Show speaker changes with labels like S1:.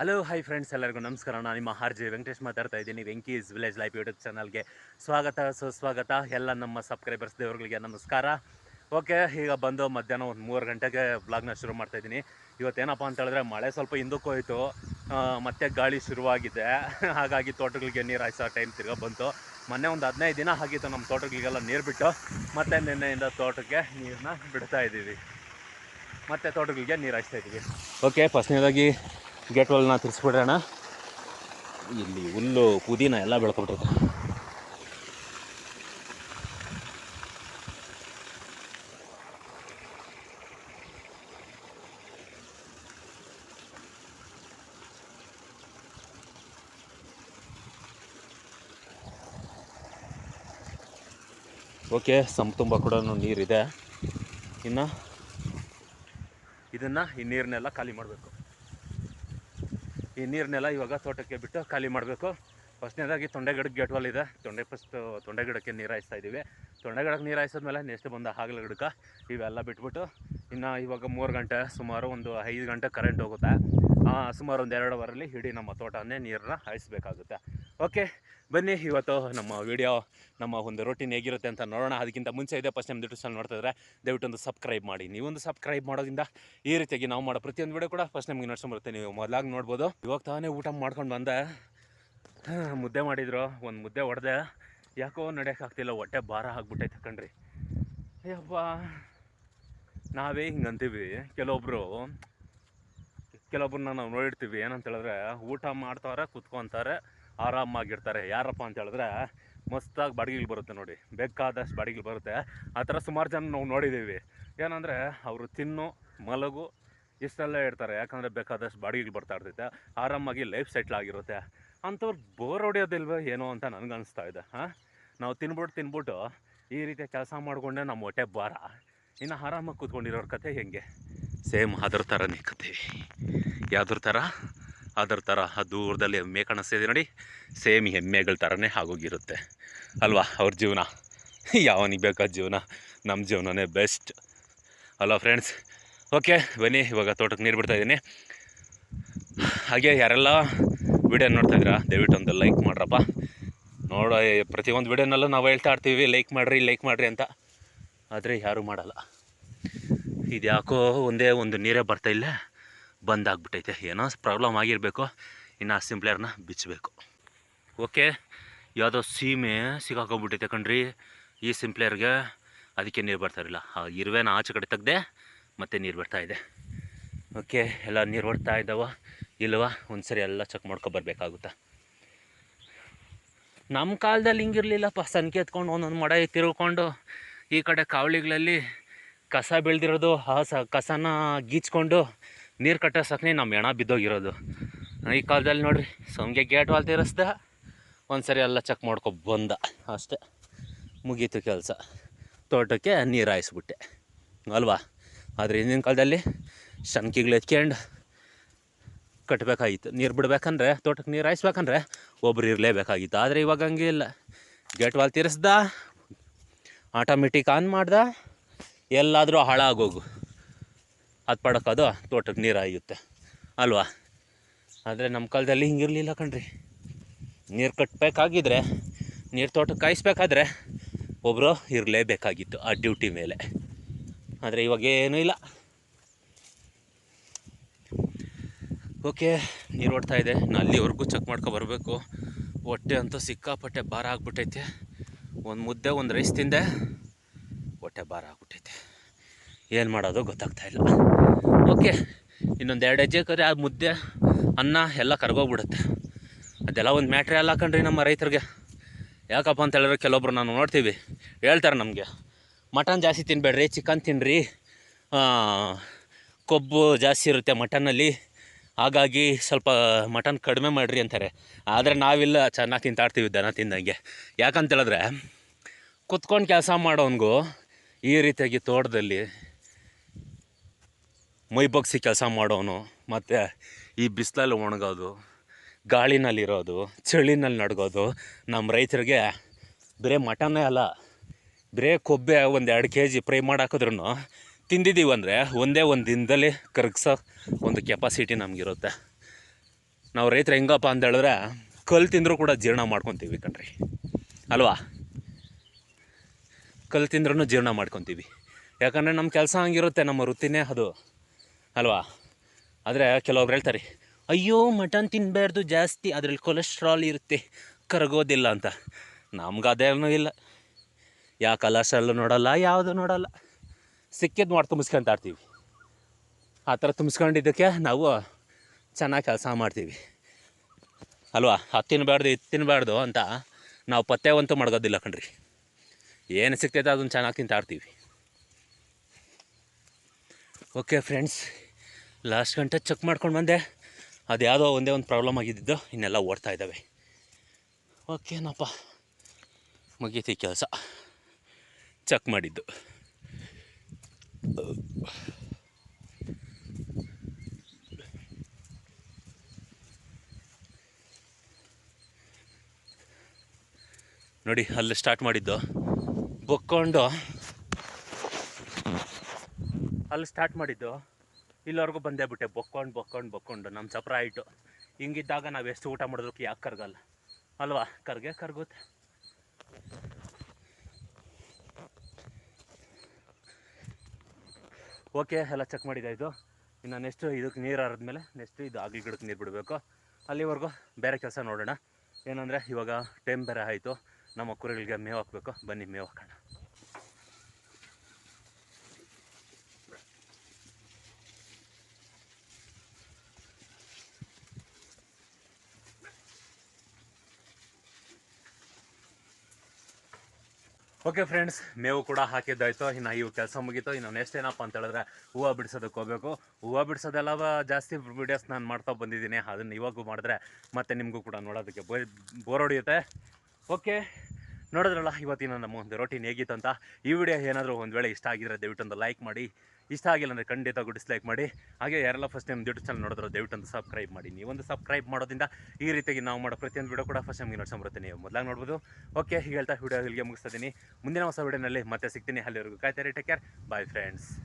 S1: Hello hi friends ಎಲ್ಲರಿಗೂ ನಮಸ್ಕಾರ. ನಾನು ನಿಮ್ಮ ಆರ್ ಜೆ ವೆಂಕಟೇಶ್ ಮಾತಾಡ್ತಾ ಇದ್ದೀನಿ. ವೆಂಕೀಸ್ ವಿಲೇಜ್ ಲೈಫ್ ಯೂಟ್ಯೂಬ್ ಚಾನಲ್ಗೆ ಸ್ವಾಗತ, ಸುಸ್ವಾಗತ. ಎಲ್ಲ ನಮ್ಮ ಸಬ್ಸ್ಕ್ರೈಬರ್ಸ್ ದೇವರುಗಳಿಗೆ ನಮಸ್ಕಾರ. ಓಕೆ ಈಗ ಬಂದು ಮಧ್ಯಾಹ್ನ ಒಂದು ಮೂರು ಗಂಟೆಗೆ ಬ್ಲಾಗ್ನ ಶುರು ಮಾಡ್ತಾ ಇದ್ದೀನಿ. ಇವತ್ತೇನಪ್ಪ ಅಂತ ಹೇಳಿದ್ರೆ ಮಳೆ ಸ್ವಲ್ಪ ಹಿಂದಕ್ಕೆ ಹೋಯಿತು. ಮತ್ತೆ ಗಾಳಿ ಶುರುವಾಗಿದೆ. ಹಾಗಾಗಿ ತೋಟಗಳಿಗೆ ನೀರು ಹಾಯಿಸೋ ಟೈಮ್ ತಿರ್ಗಾ ಬಂತು. ಮೊನ್ನೆ ಒಂದು ಹದಿನೈದು ದಿನ ಆಗಿತ್ತು ನಮ್ಮ ತೋಟಗಳಿಗೆಲ್ಲ ನೀರು ಬಿಟ್ಟು. ಮತ್ತೆ ನಿನ್ನೆಯಿಂದ ತೋಟಕ್ಕೆ ನೀರನ್ನ ಬಿಡ್ತಾ ಇದ್ದೀವಿ. ಮತ್ತೆ ತೋಟಗಳಿಗೆ ನೀರು ಹಾಯಿಸ್ತಾ ಇದ್ದೀವಿ. ಓಕೆ ಫಸ್ಟ್ನೇದಾಗಿ ಗೇಟ್ ವಾಲ್ನ ತಿರ್ಸ್ಬಿಡೋಣ. ಇಲ್ಲಿ ಹುಲ್ಲು, ಪುದೀನ ಎಲ್ಲ ಬೆಳ್ಕೊಬಿಟ್ಟೈತೆ ಓಕೆ ಸಮ್ ತುಂಬ ಕೂಡ ನೀರಿದೆ. ಇನ್ನು ಇದನ್ನು ಈ ನೀರನ್ನೆಲ್ಲ ಖಾಲಿ ಮಾಡಬೇಕು. ಈ ನೀರನ್ನೆಲ್ಲ ಇವಾಗ ತೋಟಕ್ಕೆ ಬಿಟ್ಟು ಖಾಲಿ ಮಾಡಬೇಕು. ಫಸ್ಟ್ನೇದಾಗಿ ಗೇಟ್ ವಾಲ್ ಇದೆ. ತೊಂಡೆ ಫಸ್ಟ್ ತೊಂಡೆ ಗಿಡಕ್ಕೆ ನೀರು ಹಾಯಿಸ್ತಾ ಇದ್ದೀವಿ. ತೊಂಡೆ ಗಿಡಕ್ಕೆ ನೀರು ಹಾಯಿಸಿದ್ಮೇಲೆ ನೆಕ್ಸ್ಟ್ ಬಂದ ಹಾಗಲ ಗಿಡಕ್ಕೆ ಇವೆಲ್ಲ ಬಿಟ್ಬಿಟ್ಟು ಇನ್ನು ಇವಾಗ ಮೂರು ಗಂಟೆ ಸುಮಾರು ಒಂದು ಐದು ಗಂಟೆ ಕರೆಂಟ್ ಹೋಗುತ್ತೆ. ಸುಮಾರು ಒಂದು ಎರಡು ಅವರಲ್ಲಿ ಇಡೀ ನಮ್ಮ ತೋಟನೇ ನೀರನ್ನ ಹಾಯಿಸ್ಬೇಕಾಗುತ್ತೆ. ಓಕೆ ಬನ್ನಿ, ಇವತ್ತು ನಮ್ಮ ವಿಡಿಯೋ ನಮ್ಮ ಒಂದು ರೊಟೀನ್ ಹೇಗಿರುತ್ತೆ ಅಂತ ನೋಡೋಣ. ಅದಕ್ಕಿಂತ ಮುಂಚೆ ಇದೆ ಫಸ್ಟ್ ನಮ್ಮ ಯೂಟ್ಯೂಬ್ ಚಾನಲ್ ನೋಡ್ತಾ ಇದ್ರೆ ದಯವಿಟ್ಟು ಒಂದು ಸಬ್ಸ್ಕ್ರೈಬ್ ಮಾಡಿ. ನೀವೊಂದು ಸಬ್ಸ್ಕ್ರೈಬ್ ಮಾಡೋದ್ರಿಂದ ಈ ರೀತಿಯಾಗಿ ನಾವು ಮಾಡೋ ಪ್ರತಿಯೊಂದು ವಿಡಿಯೋ ಕೂಡ ಫಸ್ಟ್ ನಿಮ್ಗೆ ನಡ್ಸ್ಕೊಂಬರುತ್ತೆ ನೀವು ಮೊದಲಾಗಿ ನೋಡ್ಬೋದು. ಇವಾಗ ತಾನೇ ಊಟ ಮಾಡ್ಕೊಂಡು ಬಂದೆ. ಮುದ್ದೆ ಮಾಡಿದ್ರು. ಒಂದು ಮುದ್ದೆ ಹೊಡೆದೆ ಯಾಕೋ ನಡೆಯೋಕ್ಕಾಗ್ತಿಲ್ಲ, ಹೊಟ್ಟೆ ಭಾರ ಆಗ್ಬಿಟ್ಟೈತೆ ಕಣ್ರಿ. ಅಯ್ಯಪ್ಪ ನಾವೇ ಹಿಂಗೆ ಅಂತೀವಿ. ಕೆಲವೊಬ್ಬರು ಕೆಲವೊಬ್ರನ್ನ ನಾವು ನೋಡಿರ್ತೀವಿ. ಏನಂತ ಹೇಳಿದ್ರೆ, ಊಟ ಮಾಡ್ತಾರೆ ಕುತ್ಕೊತಾರೆ ಆರಾಮಾಗಿರ್ತಾರೆ. ಯಾರಪ್ಪ ಅಂತ ಹೇಳಿದ್ರೆ, ಮಸ್ತಾಗಿ ಬಾಡಿಗೆಗಳು ಬರುತ್ತೆ ನೋಡಿ. ಬೇಕಾದಷ್ಟು ಬಾಡಿಗೆಗಳು ಬರುತ್ತೆ. ಆ ಥರ ಸುಮಾರು ಜನ ನಾವು ನೋಡಿದ್ದೀವಿ. ಏನಂದರೆ, ಅವರು ತಿನ್ನು, ಮಲಗು, ಇಷ್ಟೆಲ್ಲ ಇರ್ತಾರೆ. ಯಾಕಂದರೆ ಬೇಕಾದಷ್ಟು ಬಾಡಿಗೆಗಳು ಬರ್ತಾ ಇರ್ತೈತೆ. ಆರಾಮಾಗಿ ಲೈಫ್ ಸೆಟ್ಲ್ ಆಗಿರುತ್ತೆ. ಅಂಥವ್ರು ಬೋರ್ ಹೊಡೆಯೋದಿಲ್ವೋ ಏನೋ ಅಂತ ನನಗೆ ಅನಿಸ್ತಾ ಇದೆ. ಹಾಂ? ನಾವು ತಿನ್ಬಿಟ್ಟು ತಿನ್ಬಿಟ್ಟು ಈ ರೀತಿಯ ಕೆಲಸ ಮಾಡಿಕೊಂಡೆ ನಮ್ಮ ಹೊಟ್ಟೆ ಭಾರ. ಇನ್ನು ಆರಾಮಾಗಿ ಕೂತ್ಕೊಂಡಿರೋರ ಕತೆ ಹೆಂಗೆ? ಸೇಮ್ ಅದ್ರ ಥರನೇ ಕತೆ. ಯಾವ್ದ್ರ ಥರ? ಅದ್ರ ಥರ. ಆ ದೂರದಲ್ಲಿ ಎಮ್ಮೆ ಕಾಣಿಸ್ತಿದೆ ನೋಡಿ. ಸೇಮ್ ಎಮ್ಮೆಗಳ ಥರನೇ ಆಗೋಗಿರುತ್ತೆ. ಅಲ್ವಾ? ಅವ್ರ ಜೀವನ. ಯಾವನಿಗೆ ಬೇಕಾದ ಜೀವನ? ನಮ್ಮ ಜೀವನನೇ ಬೆಸ್ಟ್. ಅಲ್ವಾ ಫ್ರೆಂಡ್ಸ್ ಓಕೆ ಬನ್ನಿ. ಇವಾಗ ತೋಟಕ್ಕೆ ನೀರು ಬಿಡ್ತಾ ಇದ್ದೀನಿ. ಹಾಗೆ ಯಾರೆಲ್ಲ ವಿಡಿಯೋ ನೋಡ್ತಾ ಇದ್ದೀರಾ, ದಯವಿಟ್ಟು ಒಂದು ಲೈಕ್ ಮಾಡ್ರಪ್ಪ. ನೋಡ ಪ್ರತಿಯೊಂದು ವಿಡಿಯೋನಲ್ಲೂ ನಾವು ಹೇಳ್ತಾ ಇರ್ತೀವಿ ಲೈಕ್ ಮಾಡಿರಿ ಲೈಕ್ ಮಾಡಿರಿ ಅಂತ. ಆದರೆ ಯಾರೂ ಮಾಡಲ್ಲ. ಇದು ಯಾಕೋ ಒಂದೇ ಒಂದು ನೀರೇ ಬರ್ತಾ ಇಲ್ಲ. ಬಂದಾಗ್ಬಿಟ್ಟೈತೆ. ಏನೋ ಪ್ರಾಬ್ಲಮ್ ಆಗಿರಬೇಕು. ಇನ್ನು ಆ ಸಿಂಪ್ಲೇರ್ನ ಬಿಚ್ಚಬೇಕು ಓಕೆ ಯಾವುದೋ ಸೀಮೆ ಸಿಗಾಕೊಂಡ್ಬಿಟ್ಟೈತೆ ಕಣ್ರಿ. ಈ ಸಿಂಪ್ಲೇರ್ಗೆ ಅದಕ್ಕೆ ನೀರು ಬರ್ತಾ ಇರಲಿಲ್ಲ. ಆ ಇರುವೆನ ಆಚೆ ಕಡೆ ತೆಗ್ದೆ ಮತ್ತೆ ನೀರು ಬರ್ತಾ ಇದೆ. ಓಕೆ ಎಲ್ಲ ನೀರು ಬರ್ತಾ ಇದ್ದಾವ ಇಲ್ವ? ಒಂದು ಸರಿ ಎಲ್ಲ ಚೆಕ್ ಮಾಡ್ಕೊ ಬರಬೇಕಾಗುತ್ತಾ? ನಮ್ಮ ಕಾಲದಲ್ಲಿ ಹಿಂಗಿರಲಿಲ್ಲಪ್ಪ. ಸನ್ಕೆ ಎತ್ಕೊಂಡು ಒಂದೊಂದು ಮಡ ತಿರ್ಕೊಂಡು ಈ ಕಡೆ ಕಾವಳಿಗಳಲ್ಲಿ ಕಸ ಬೆಳೆದಿರೋದು, ಆ ಸ ಕಸನ ಗೀಚ್ಕೊಂಡು ನೀರು ಕಟ್ಟೋ ಸಕ್ನೆ ನಮ್ಮ ಹೆಣ ಬಿದ್ದೋಗಿರೋದು. ಈ ಕಾಲದಲ್ಲಿ ನೋಡ್ರಿ, ಸೊಂಗೆ ಗೇಟ್ ವಾಲ್ ತೀರಿಸ್ದೆ ಒಂದು ಸರಿ ಎಲ್ಲ ಚೆಕ್ ಮಾಡ್ಕೊ ಬಂದ. ಅಷ್ಟೇ, ಮುಗೀತು ಕೆಲಸ. ತೋಟಕ್ಕೆ ನೀರು ಹಾಯಿಸ್ಬಿಟ್ಟೆ. ಅಲ್ವಾ? ಆದರೆ ಹಿಂದಿನ ಕಾಲದಲ್ಲಿ ಶಂಕಿಗಳು ಎತ್ಕೊಂಡು ಕಟ್ಟಬೇಕಾಗಿತ್ತು ನೀರು ಬಿಡ್ಬೇಕಂದ್ರೆ ತೋಟಕ್ಕೆ ನೀರು ಹಾಯಿಸ್ಬೇಕಂದ್ರೆ ಒಬ್ರು ಇರಲೇಬೇಕಾಗಿತ್ತು. ಆದರೆ ಇವಾಗ ಹಂಗೆ ಇಲ್ಲ. ಗೇಟ್ ವಾಲ್ ತೀರಿಸ್ದ ಆಟೋಮೆಟಿಕ್ ಆನ್ ಮಾಡ್ದ. ಎಲ್ಲಾದರೂ ಹಾಳಾಗೋಗು. ಅದು ಪಡಕೋದು ತೋಟಕ್ಕೆ ನೀರು ಅಲ್ವಾ? ಆದರೆ ನಮ್ಮ ಕಾಲದಲ್ಲಿ ಹಿಂಗಿರಲಿಲ್ಲ ಕಣ್ರಿ. ನೀರು ಕಟ್ಟಬೇಕಾಗಿದ್ರೆ ನೀರು ತೋಟಕ್ಕೆ ಕಾಯಿಸ್ಬೇಕಾದ್ರೆ ಒಬ್ಬರು ಇರಲೇಬೇಕಾಗಿತ್ತು ಆ ಡ್ಯೂಟಿ ಮೇಲೆ. ಆದರೆ ಇವಾಗ ಏನೂ ಇಲ್ಲ. ಓಕೆ, ನೀರು ಓಡ್ತಾ ಇದೆ. ನಾನು ಅಲ್ಲಿವರೆಗೂ ಚೆಕ್ ಮಾಡ್ಕೊ ಬರಬೇಕು. ಹೊಟ್ಟೆ ಅಂತೂ ಸಿಕ್ಕಾಪಟ್ಟೆ ಭಾರ ಆಗ್ಬಿಟ್ಟೈತೆ. ಒಂದು ಮುದ್ದೆ, ಒಂದು ರೈಸ್ ತಿಂದೆ. ಹೊಟ್ಟೆ ಭಾರ ಆಗ್ಬಿಟ್ಟೈತೆ. ಏನು ಮಾಡೋದು ಗೊತ್ತಾಗ್ತಾ ಇಲ್ಲ. ಓಕೆ, ಇನ್ನೊಂದು ಎರಡು ಹೆಜ್ಜೆ ಕರೆ, ಆ ಮುದ್ದೆ, ಅನ್ನ ಎಲ್ಲ ಕರ್ಗೋಗ್ಬಿಡುತ್ತೆ. ಅದೆಲ್ಲ ಒಂದು ಮ್ಯಾಟ್ರಿ ಎಲ್ಲ ನಮ್ಮ ರೈತರಿಗೆ. ಯಾಕಪ್ಪ ಅಂತ ಹೇಳಿದ್ರೆ ಕೆಲವೊಬ್ರು ನಾನು ನೋಡ್ತೀವಿ, ಹೇಳ್ತಾರೆ ನಮಗೆ, ಮಟನ್ ಜಾಸ್ತಿ ತಿನ್ನಬೇಡ್ರಿ ಚಿಕನ್ ತಿನ್ನಿರಿ ಕೊಬ್ಬು ಜಾಸ್ತಿ ಇರುತ್ತೆ ಮಟನ್ನಲ್ಲಿ, ಹಾಗಾಗಿ ಸ್ವಲ್ಪ ಮಟನ್ ಕಡಿಮೆ ಮಾಡಿರಿ ಅಂತಾರೆ. ಆದರೆ ನಾವಿಲ್ಲ, ಚೆನ್ನಾಗಿ ತಿಂತಾಡ್ತೀವಿ ದನ ತಿಂದಂಗೆ. ಯಾಕಂತ ಹೇಳಿದ್ರೆ, ಕುತ್ಕೊಂಡು ಕೆಲಸ ಮಾಡೋನ್ಗೂ ಈ ರೀತಿಯಾಗಿ ತೋಟದಲ್ಲಿ ಮೈ ಬಗ್ಸಿ ಕೆಲಸ ಮಾಡೋನು, ಮತ್ತು ಈ ಬಿಸಿಲಲ್ಲಿ ಒಣಗೋದು, ಗಾಳಿನಲ್ಲಿರೋದು, ಚಳಿನಲ್ಲಿ ನಡ್ಗೋದು, ನಮ್ಮ ರೈತರಿಗೆ ಬರೀ ಮಟನೇ ಅಲ್ಲ, ಬರೇ ಕೊಬ್ಬೆ ಒಂದು ಎರಡು ಕೆ ಜಿ ಫ್ರೈ ಮಾಡಿ ಹಾಕಿದ್ರು ತಿಂದಿದ್ದೀವಿ ಅಂದರೆ ಒಂದೇ ಒಂದು ದಿನದಲ್ಲಿ ಕರಗಿಸೋ ಒಂದು ಕೆಪಾಸಿಟಿ ನಮಗಿರುತ್ತೆ. ನಾವು ರೈತರು ಹೆಂಗಪ್ಪ ಅಂತ ಹೇಳಿದ್ರೆ, ಕಲ್ಲು ತಿಂದರೂ ಕೂಡ ಜೀರ್ಣ ಮಾಡ್ಕೊತೀವಿ ಕಣ್ರಿ. ಅಲ್ವಾ? ಕಲ್ಲು ತಿಂದ್ರೂ ಜೀರ್ಣ ಮಾಡ್ಕೊತೀವಿ. ಯಾಕಂದರೆ ನಮ್ಮ ಕೆಲಸ ಹಂಗಿರುತ್ತೆ, ನಮ್ಮ ವೃತ್ತಿನೇ ಅದು. ಅಲ್ವಾ? ಆದರೆ ಕೆಲವೊಬ್ರು ಹೇಳ್ತಾರೆ, ಅಯ್ಯೋ, ಮಟನ್ ತಿನ್ನಬಾರ್ದು ಜಾಸ್ತಿ, ಅದರಲ್ಲಿ ಕೊಲೆಸ್ಟ್ರಾಲ್ ಇರುತ್ತೆ, ಕರಗೋದಿಲ್ಲ ಅಂತ. ನಮ್ಗೆ ಅದೇನೂ ಇಲ್ಲ. ಯಾವ ಕಲರ್ಸಲ್ಲೂ ನೋಡಲ್ಲ, ಯಾವುದು ನೋಡಲ್ಲ. ಸಿಕ್ಕಿದ್ದು ಮಾಡಿ ತುಂಬಿಸ್ಕೊಂತ ಇರ್ತೀವಿ ಆ ಥರ ತುಂಬಿಸ್ಕೊಂಡಿದ್ದಕ್ಕೆ ನಾವು ಚೆನ್ನಾಗಿ ಕೆಲಸ ಮಾಡ್ತೀವಿ. ಅಲ್ವಾ? ಅದು ತಿನ್ನಬಾರ್ದು ಇದು ತಿನ್ನಬಾರ್ದು ಅಂತ ನಾವು ಪತ್ತೆವಂತೂ ಮಾಡ್ಗೋದಿಲ್ಲ ಕಣ್ರಿ. ಏನು ಸಿಗ್ತೈತೆ ಅದನ್ನು ಚೆನ್ನಾಗಿ ತಿಂತಾ ಇರ್ತೀವಿ ಓಕೆ ಫ್ರೆಂಡ್ಸ್ ಲಾಸ್ಟ್ ಗಂಟೆ ಚೆಕ್ ಮಾಡ್ಕೊಂಡು ಬಂದೆ. ಅದು ಯಾವುದೋ ಒಂದೇ ಒಂದು ಪ್ರಾಬ್ಲಮ್ ಆಗಿದ್ದಿದ್ದು ಇನ್ನೆಲ್ಲ ಓಡ್ತಾ ಇದ್ದಾವೆ ಓಕೆನಪ್ಪ ಮುಗೀತಿ ಕೆಲಸ. ಚೆಕ್ ಮಾಡಿದ್ದು. ನೋಡಿ, ಅಲ್ಲಿ ಸ್ಟಾರ್ಟ್ ಮಾಡಿದ್ದು. ಬೊಕ್ಕೊಂಡು ಅಲ್ಲಿ ಸ್ಟಾರ್ಟ್ ಮಾಡಿದ್ದು. ಇಲ್ಲಿವರೆಗೂ ಬಂದೇ ಬಿಟ್ಟೆ, ಬೊಕ್ಕೊಂಡು ಬೊಕ್ಕೊಂಡು ಬೊಕ್ಕೊಂಡು ನಮ್ಮ ಚಪ್ರ ಆಯಿತು ಹಿಂಗಿದ್ದಾಗ ನಾವು ಎಷ್ಟು ಊಟ ಮಾಡಿದ್ರು ಯಾಕೆ ಕರ್ಗಲ್ಲ. ಅಲ್ವಾ? ಕರ್ಗೆ ಕರ್ಗುತ್ತೆ ಓಕೆ ಎಲ್ಲ ಚೆಕ್ ಮಾಡಿದೆ ಇದು. ಇನ್ನು ನೆಕ್ಸ್ಟ್ ಇದಕ್ಕೆ ನೀರು ಹರಿದ್ಮೇಲೆ ನೆಕ್ಸ್ಟ್ ಇದು ಆಗಲಿ ಗಿಡಕ್ಕೆ ನೀರು ಬಿಡಬೇಕು. ಅಲ್ಲಿವರೆಗೂ ಬೇರೆ ಕೆಲಸ ನೋಡೋಣ. ಏನಂದರೆ ಇವಾಗ ಟೈಮ್ ಬೇರೆ ಆಯಿತು. ನಮ್ಮ ಕುರಿಗಳಿಗೆ ಮೇವು ಹಾಕಬೇಕು. ಬನ್ನಿ, ಮೇವು ಹಾಕೋಣ. ಓಕೆ ಫ್ರೆಂಡ್ಸ್ ಮೇವು ಕೂಡ ಹಾಕಿದ್ದಾಯ್ತು. ಇನ್ನು ಇವು ಕೆಲಸ ಮುಗೀತು. ಇನ್ನು ನೆಕ್ಸ್ಟ್ ಏನಪ್ಪ ಅಂತ ಹೇಳಿದ್ರೆ ಹೂವು ಬಿಡಿಸೋದಕ್ಕೆ ಹೋಗಬೇಕು. ಹೂವು ಬಿಡಿಸೋದೆಲ್ಲ ಜಾಸ್ತಿ ವೀಡಿಯೋಸ್ ನಾನು ಮಾಡ್ತಾ ಬಂದಿದ್ದೀನಿ. ಅದನ್ನು ಇವಾಗೂ ಮಾಡಿದ್ರೆ ಮತ್ತೆ ನಿಮಗೂ ಕೂಡ ನೋಡೋದಕ್ಕೆ ಬೋರ್ ಹೊಡೆಯುತ್ತೆ. ಓಕೆ, ನೋಡಿದ್ರಲ್ಲ, ಇವತ್ತಿನ ನಮ್ಮ ಒಂದು ರೋಟೀನ್ ಹೇಗಿತ್ತು ಅಂತ? ಈ ವಿಡಿಯೋ ಏನಾದರೂ ಒಂದು ವೇಳೆ ಇಷ್ಟ ಆಗಿದ್ರೆ ದಯವಿಟ್ಟು ಒಂದು ಲೈಕ್ ಮಾಡಿ. ಇಷ್ಟ ಆಗಿಲ್ಲ ಅಂದರೆ ಖಂಡಿತ ಡಿಸ್ಲೈಕ್ ಮಾಡಿ. ಹಾಗೆ ಯಾರೆಲ್ಲ ಫಸ್ಟ್ ಟೈಮ್ ಯೂಟ್ಯೂಬ್ ಚಾನಲ್ ನೋಡಿದ್ರೆ ದಯವಿಟ್ಟು ಸಬ್ಸ್ಕ್ರೈಬ್ ಮಾಡಿ. ಒಂದು ಸಬ್ಸ್ಕ್ರೈಬ್ ಮಾಡೋದ್ರಿಂದ ಈ ರೀತಿಯಾಗಿ ನಾವು ಮಾಡೋ ಪ್ರತಿಯೊಂದು ವಿಡಿಯೋ ಕೂಡ ಫಸ್ಟ್ ಟೈಮ್ಗೆ ನೋಡ್ಕೊಂಬರುತ್ತೆ ನೀವು ಮೊದಲಾಗಿ ನೋಡ್ಬೋದು. ಓಕೆ, ಹೀಗೆ ಹೇಳ್ತಾ ವಿಡಿಯೋ ಇಲ್ಲಿಗೆ ಮುಗಿಸ್ತಾ ಇದ್ದೀನಿ. ಮುಂದಿನ ಹೊಸ ವಿಡಿಯೋನಲ್ಲಿ ಮತ್ತೆ ಸಿಗ್ತೀನಿ. ಅಲ್ಲಿವರೆಗೂ ಕಾಯ್ತಾರೆ ಟೇಕ್ ಕೇರ್ ಬಾಯ್ ಫ್ರೆಂಡ್ಸ್